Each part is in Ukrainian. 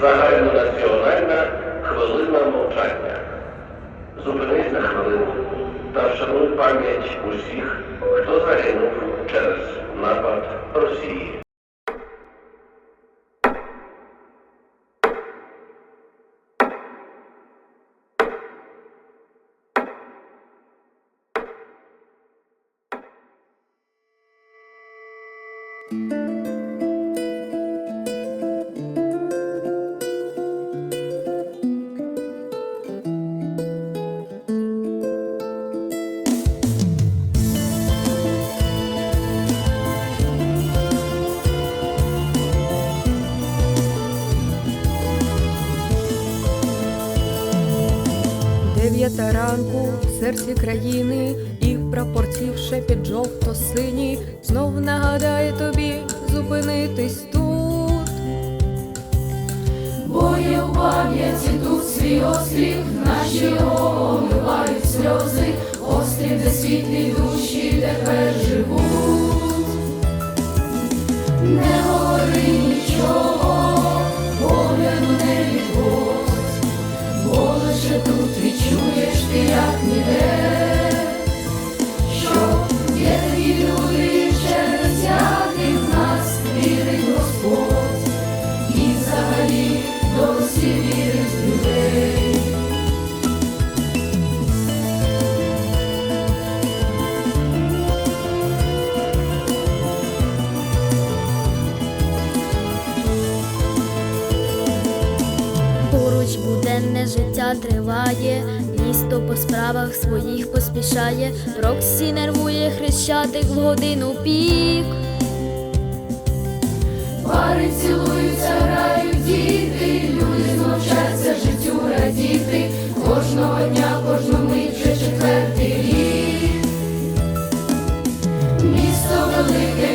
Загальнонаціональна хвилина мовчання. Зупинись на хвилину та вшануй пам'ять усіх, хто загинув через напад Росії. Дев'ята ранку в серці країни і прапорців шепіт жовто-сині знов нагадає тобі зупинитись тут. Бо є у пам'яті тут свій острів, наші омивають сльози, острів, де світлі душі тепер живуть. Не буденне життя триває, місто по справах своїх поспішає, Роксі нервує хрещатик в годину пік. Пари цілуються, грають діти, люди змовчаться життю радіти, кожного дня, кожну мить вже четвертий рік. Місто велике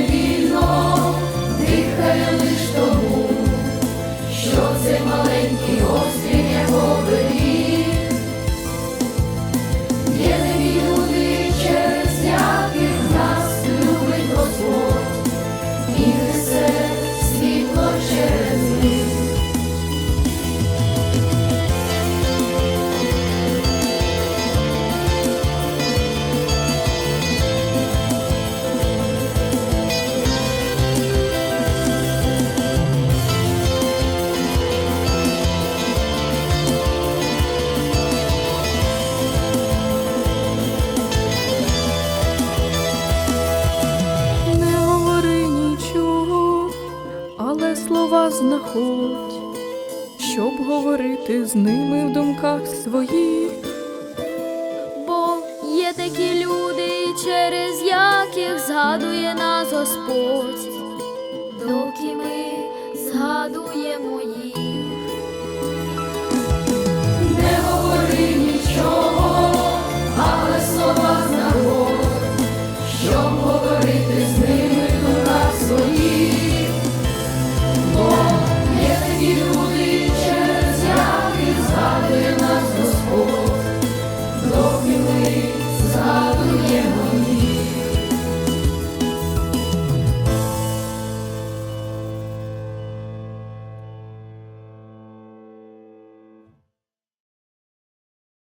знаходь, щоб говорити з ними в думках своїх. Бо є такі люди, через яких згадує нас Господь, доки ми згадуємо їх. me.